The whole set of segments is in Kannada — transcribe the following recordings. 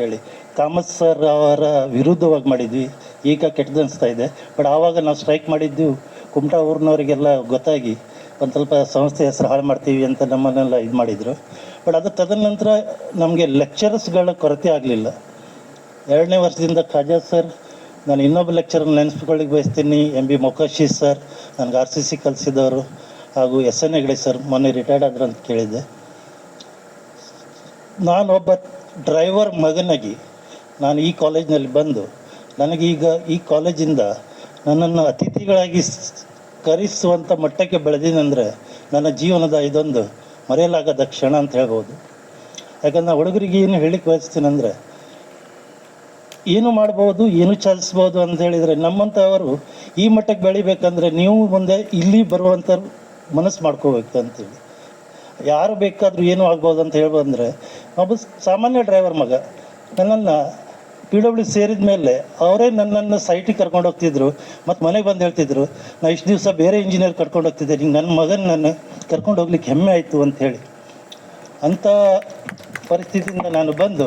ಹೇಳಿ. ಕಾಮತ್ ಸರ್ ಅವರ ವಿರುದ್ಧವಾಗಿ ಮಾಡಿದ್ವಿ. ಈಗ ಕೆಟ್ಟದನ್ನಿಸ್ತಾ ಇದೆ. ಬಟ್ ಆವಾಗ ನಾವು ಸ್ಟ್ರೈಕ್ ಮಾಡಿದ್ದು ಕುಮಟಾ ಊರಿನವರಿಗೆಲ್ಲ ಗೊತ್ತಾಗಿ ಒಂದು ಸ್ವಲ್ಪ ಸಂಸ್ಥೆ ಹೆಸರು ಹಾಳು ಮಾಡ್ತೀವಿ ಅಂತ ನಮ್ಮನ್ನೆಲ್ಲ ಇದು ಮಾಡಿದರು. ಬಟ್ ಅದು ತದನಂತರ ನಮಗೆ ಲೆಕ್ಚರರ್ಸ್ಗಳ ಕೊರತೆ ಆಗಲಿಲ್ಲ. ಎರಡನೇ ವರ್ಷದಿಂದ ಖಾಜಾ ಸರ್, ನಾನು ಇನ್ನೊಬ್ಬ ಲೆಕ್ಚರ್ ನೆನೆಸ್ಕೊಳ್ಳಿಕ್ಕೆ ಬಯಸ್ತೀನಿ. ಎಂ ಬಿ ಮೊಕಾಶಿ ಸರ್, ನನಗೆ ಆರ್ ಸಿ ಸಿ ಕಲಿಸಿದವರು ಹಾಗೂ ಎಸ್ ಎನ್ ಹೆಗಡೆ ಸರ್ ಮೊನ್ನೆ ರಿಟೈರ್ಡ್ ಆದ್ರು ಅಂತ ಕೇಳಿದ್ದೆ. ನಾನೊಬ್ಬ ಡ್ರೈವರ್ ಮಗನಾಗಿ ನಾನು ಈ ಕಾಲೇಜಿನಲ್ಲಿ ಬಂದು ನನಗೀಗ ಈ ಕಾಲೇಜಿಂದ ನನ್ನನ್ನು ಅತಿಥಿಗಳಾಗಿ ಕರೆಸುವಂಥ ಮಟ್ಟಕ್ಕೆ ಬೆಳೆದಿನಂದರೆ ನನ್ನ ಜೀವನದ ಇದೊಂದು ಮರೆಯಲಾಗದ ಕ್ಷಣ ಅಂತ ಹೇಳ್ಬೋದು. ಯಾಕಂದ್ರೆ ಹುಡುಗರಿಗೆ ಏನು ಹೇಳಿಕ್ಕೆ ಬಯಸ್ತೀನಂದರೆ, ಏನು ಮಾಡ್ಬೋದು, ಏನು ಚಾಲಿಸ್ಬೋದು ಅಂತ ಹೇಳಿದರೆ ನಮ್ಮಂಥವರು ಈ ಮಟ್ಟಕ್ಕೆ ಬೆಳಿಬೇಕಂದ್ರೆ ನೀವು ಮುಂದೆ ಇಲ್ಲಿ ಬರುವಂಥ ಮನಸ್ಸು ಮಾಡ್ಕೋಬೇಕು ಅಂತೇಳಿ. ಯಾರು ಬೇಕಾದರೂ ಏನು ಆಗ್ಬೋದು ಅಂತ ಹೇಳ್ಬಂದ್ರೆ ಒಬ್ಬ ಸಾಮಾನ್ಯ ಡ್ರೈವರ್ ಮಗ. ನನ್ನನ್ನು ಪಿ ಡಬ್ಲ್ಯೂ ಸೇರಿದ ಮೇಲೆ ಅವರೇ ನನ್ನನ್ನು ಸೈಟಿಗೆ ಕರ್ಕೊಂಡು ಹೋಗ್ತಿದ್ರು. ಮತ್ತು ಮನೆಗೆ ಬಂದು ಹೇಳ್ತಿದ್ರು ನಾನು ಇಷ್ಟು ದಿವಸ ಬೇರೆ ಇಂಜಿನಿಯರ್ ಕರ್ಕೊಂಡು ಹೋಗ್ತಿದ್ದೆ. ಹಿಂಗೆ ನನ್ನ ಮಗನ ನಾನು ಕರ್ಕೊಂಡು ಹೋಗ್ಲಿಕ್ಕೆ ಹೆಮ್ಮೆ ಆಯಿತು ಅಂತ ಹೇಳಿ. ಅಂಥ ಪರಿಸ್ಥಿತಿಯಿಂದ ನಾನು ಬಂದು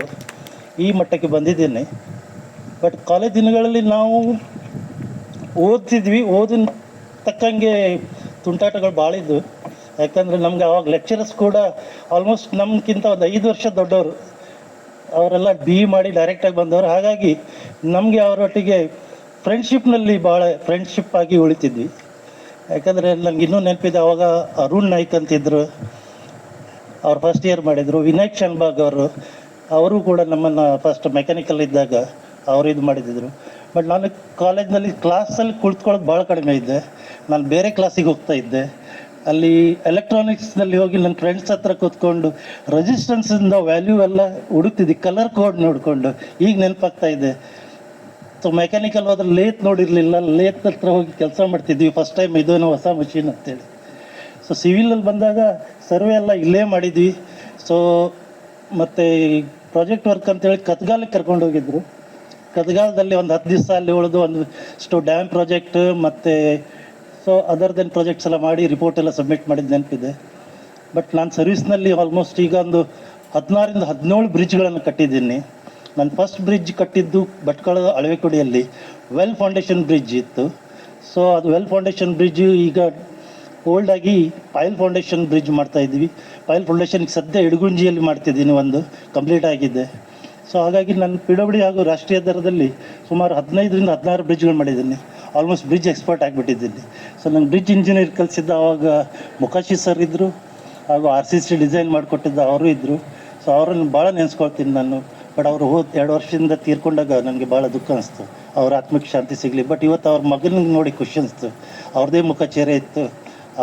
ಈ ಮಟ್ಟಕ್ಕೆ ಬಂದಿದ್ದೇನೆ. ಬಟ್ ಕಾಲೇಜ್ ದಿನಗಳಲ್ಲಿ ನಾವು ಓದ್ತಿದ್ವಿ. ಓದಿನ ತಕ್ಕಂಗೆ ತುಂಟಾಟಗಳು ಭಾಳ ಇದ್ವು ಯಾಕಂದರೆ ನಮ್ಗೆ ಅವಾಗ ಲೆಕ್ಚರರ್ಸ್ ಕೂಡ ಆಲ್ಮೋಸ್ಟ್ ನಮ್ಗಿಂತ ಒಂದು ಐದು ವರ್ಷ ದೊಡ್ಡವರು. ಅವರೆಲ್ಲ ಬಿ ಮಾಡಿ ಡೈರೆಕ್ಟಾಗಿ ಬಂದವರು. ಹಾಗಾಗಿ ನಮಗೆ ಅವರೊಟ್ಟಿಗೆ ಫ್ರೆಂಡ್ಶಿಪ್ನಲ್ಲಿ ಭಾಳ ಫ್ರೆಂಡ್ಶಿಪ್ ಆಗಿ ಉಳಿತಿದ್ವಿ. ಯಾಕಂದರೆ ನನಗೆ ಇನ್ನೂ ನೆನಪಿದೆ, ಅವಾಗ ಅರುಣ್ ನಾಯ್ಕ್ ಅಂತಿದ್ರು. ಅವ್ರು ಫಸ್ಟ್ ಇಯರ್ ಮಾಡಿದರು. ವಿನಾಯಕ್ ಶನ್ಬಾಗ್ ಅವರು. ಅವರು ಕೂಡ ನಮ್ಮನ್ನು ಫಸ್ಟ್ ಮೆಕ್ಯಾನಿಕಲ್ ಇದ್ದಾಗ ಅವರು ಇದು ಮಾಡಿದ್ರು. ಬಟ್ ನಾನು ಕಾಲೇಜ್ನಲ್ಲಿ ಕ್ಲಾಸಲ್ಲಿ ಕುಳಿತುಕೊಳ್ಳೋದು ಭಾಳ ಕಡಿಮೆ ಇದ್ದೆ. ನಾನು ಬೇರೆ ಕ್ಲಾಸಿಗೆ ಹೋಗ್ತಾ ಇದ್ದೆ. ಅಲ್ಲಿ ಎಲೆಕ್ಟ್ರಾನಿಕ್ಸ್ನಲ್ಲಿ ಹೋಗಿ ನನ್ನ ಫ್ರೆಂಡ್ಸ್ ಹತ್ರ ಕೂತ್ಕೊಂಡು ರೆಸಿಸ್ಟೆನ್ಸಿಂದ ವ್ಯಾಲ್ಯೂ ಎಲ್ಲ ಹುಡುಕ್ತಿದ್ದೆ ಕಲರ್ ಕೋಡ್ ನೋಡಿಕೊಂಡು. ಈಗ ನೆನಪಾಗ್ತಾ ಇದೆ. ಸೊ ಮೆಕ್ಯಾನಿಕಲ್ ಹೋದ್ರೆ ಲೇತ್ ನೋಡಿರಲಿಲ್ಲ ಲೇತ್ ಹತ್ರ ಹೋಗಿ ಕೆಲಸ ಮಾಡ್ತಿದ್ವಿ. ಫಸ್ಟ್ ಟೈಮ್ ಇದೇನೋ ಹೊಸ ಮಷೀನ್ ಅಂತೇಳಿ. ಸೊ ಸಿವಿಲಲ್ಲಿ ಬಂದಾಗ ಸರ್ವೆ ಎಲ್ಲ ಇಲ್ಲೇ ಮಾಡಿದ್ವಿ. ಸೊ ಮತ್ತು ಪ್ರಾಜೆಕ್ಟ್ ವರ್ಕ್ ಅಂತೇಳಿ ಕತ್ಗಾಲಕ್ಕೆ ಕರ್ಕೊಂಡು ಹೋಗಿದ್ರು. ಕತ್ಗಾಲದಲ್ಲಿ ಒಂದು ಹತ್ತು ದಿವಸ ಅಲ್ಲಿ ಉಳಿದು ಒಂದು ಸ್ಟು ಡ್ಯಾಮ್ ಪ್ರಾಜೆಕ್ಟ್ ಮತ್ತು ಸೊ ಅದರ್ ದೆನ್ ಪ್ರಾಜೆಕ್ಟ್ಸ್ ಎಲ್ಲ ಮಾಡಿ ರಿಪೋರ್ಟ್ ಎಲ್ಲ ಸಬ್ಮಿಟ್ ಮಾಡಿದ ನೆನಪಿದೆ. ಬಟ್ ನಾನು ಸರ್ವಿಸ್ನಲ್ಲಿ ಆಲ್ಮೋಸ್ಟ್ ಈಗ ಒಂದು ಹದಿನಾರಿಂದ ಹದಿನೇಳು ಬ್ರಿಡ್ಜ್ಗಳನ್ನು ಕಟ್ಟಿದ್ದೀನಿ. ನಾನು ಫಸ್ಟ್ ಬ್ರಿಡ್ಜ್ ಕಟ್ಟಿದ್ದು ಭಟ್ಕಳದ ಅಳವೆಕೊಡಿಯಲ್ಲಿ ವೆಲ್ ಫೌಂಡೇಶನ್ ಬ್ರಿಡ್ಜ್ ಇತ್ತು. ಸೊ ಅದು ವೆಲ್ ಫೌಂಡೇಶನ್ ಬ್ರಿಡ್ಜ್ ಈಗ ಓಲ್ಡ್ ಆಗಿ ಪಾಯಲ್ ಫೌಂಡೇಶನ್ ಬ್ರಿಡ್ಜ್ ಮಾಡ್ತಾ ಇದ್ವಿ ಪಾಯಲ್ ಫೌಂಡೇಶನ್ಗೆ ಸದ್ಯ ಇಡಗುಂಜಿಯಲ್ಲಿ ಮಾಡ್ತಿದ್ದೀನಿ ಒಂದು ಕಂಪ್ಲೀಟ್ ಆಗಿದೆ. ಸೊ ಹಾಗಾಗಿ ನಾನು ಪಿ ಡಬ್ಲ್ಯೂ ಹಾಗೂ ರಾಷ್ಟ್ರೀಯ ದರದಲ್ಲಿ ಸುಮಾರು ಹದಿನೈದರಿಂದ ಹದಿನಾರು ಬ್ರಿಡ್ಜ್ಗಳು ಮಾಡಿದ್ದೀನಿ. ಆಲ್ಮೋಸ್ಟ್ ಬ್ರಿಡ್ಜ್ ಎಕ್ಸ್ಪರ್ಟ್ ಆಗಿಬಿಟ್ಟಿದ್ದೀನಿ. ಸೊ ನಂಗೆ ಬ್ರಿಡ್ಜ್ ಇಂಜಿನಿಯರ್ ಕಲಿಸಿದ್ದ ಅವಾಗ ಮುಖಾಶಿ ಸರ್ ಇದ್ದರು ಹಾಗೂ ಆರ್ ಸಿ ಸಿ ಡಿಸೈನ್ ಮಾಡಿಕೊಟ್ಟಿದ್ದ ಅವರು ಇದ್ದರು ಸೊ ಅವರನ್ನು ಭಾಳ ನೆನೆಸ್ಕೊಳ್ತೀನಿ ನಾನು. ಬಟ್ ಅವರು ಹೋದ ಎರಡು ವರ್ಷದಿಂದ ತೀರ್ಕೊಂಡಾಗ ನನಗೆ ಭಾಳ ದುಃಖ ಅನಿಸ್ತು. ಅವ್ರ ಆತ್ಮಕ್ಕೆ ಶಾಂತಿ ಸಿಗಲಿ. ಬಟ್ ಇವತ್ತು ಅವ್ರ ಮಗನಿಗೆ ನೋಡಿ ಖುಷಿ ಅನಿಸ್ತು. ಅವ್ರದ್ದೇ ಮುಖ ಚೇರೆ ಇತ್ತು.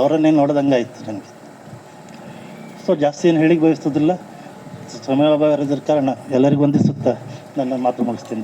ಅವರನ್ನೇ ನೋಡ್ದಂಗೆ ಆಯಿತು ನನಗೆ ಸೊ ಜಾಸ್ತಿ ಏನು ಹೇಳಿ ಬಯಸ್ತದಿಲ್ಲ ಸಮಯ ಇರೋದ್ರ ಕಾರಣ ಎಲ್ಲರಿಗೂ ವಂದಿಸುತ್ತಾ ನನ್ನ ಮಾತು ಮುಗಿಸ್ತೀನಿ.